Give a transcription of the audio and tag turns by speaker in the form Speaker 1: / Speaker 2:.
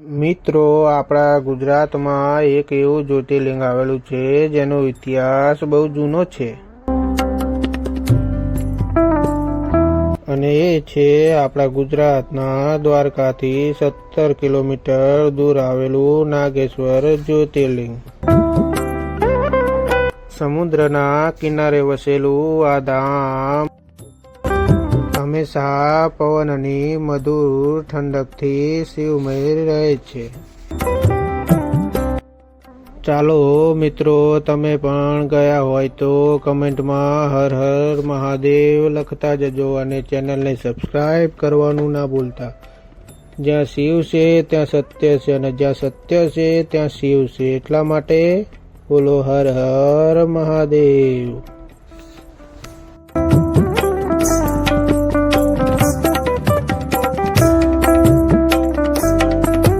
Speaker 1: મિત્રો, આપણા ગુજરાતમાં એક એવું જ્યોતિર્લિંગ આવેલું છે, જેનો ઇતિહાસ બહુ જૂનો છે. અને એ છે આપણા ગુજરાતના દ્વારકાથી સત્તર કિલોમીટર દૂર આવેલું નાગેશ્વર જ્યોતિર્લિંગ. સમુદ્રના કિનારે વસેલું આ ધામ હંમેશા પવનની મધુર ઠંડકથી શિવમય રહે છે. ચાલો મિત્રો, તમે પણ ગયા હોય તો કમેન્ટમાં હર હર મહાદેવ લખતા જજો અને ચેનલને સબસ્ક્રાઈબ કરવાનું ના ભૂલતા. જ્યાં શિવ છે, ત્યાં સત્ય છે અને જ્યાં સત્ય છે, ત્યાં શિવ છે. એટલા માટે બોલો હર હર મહાદેવ.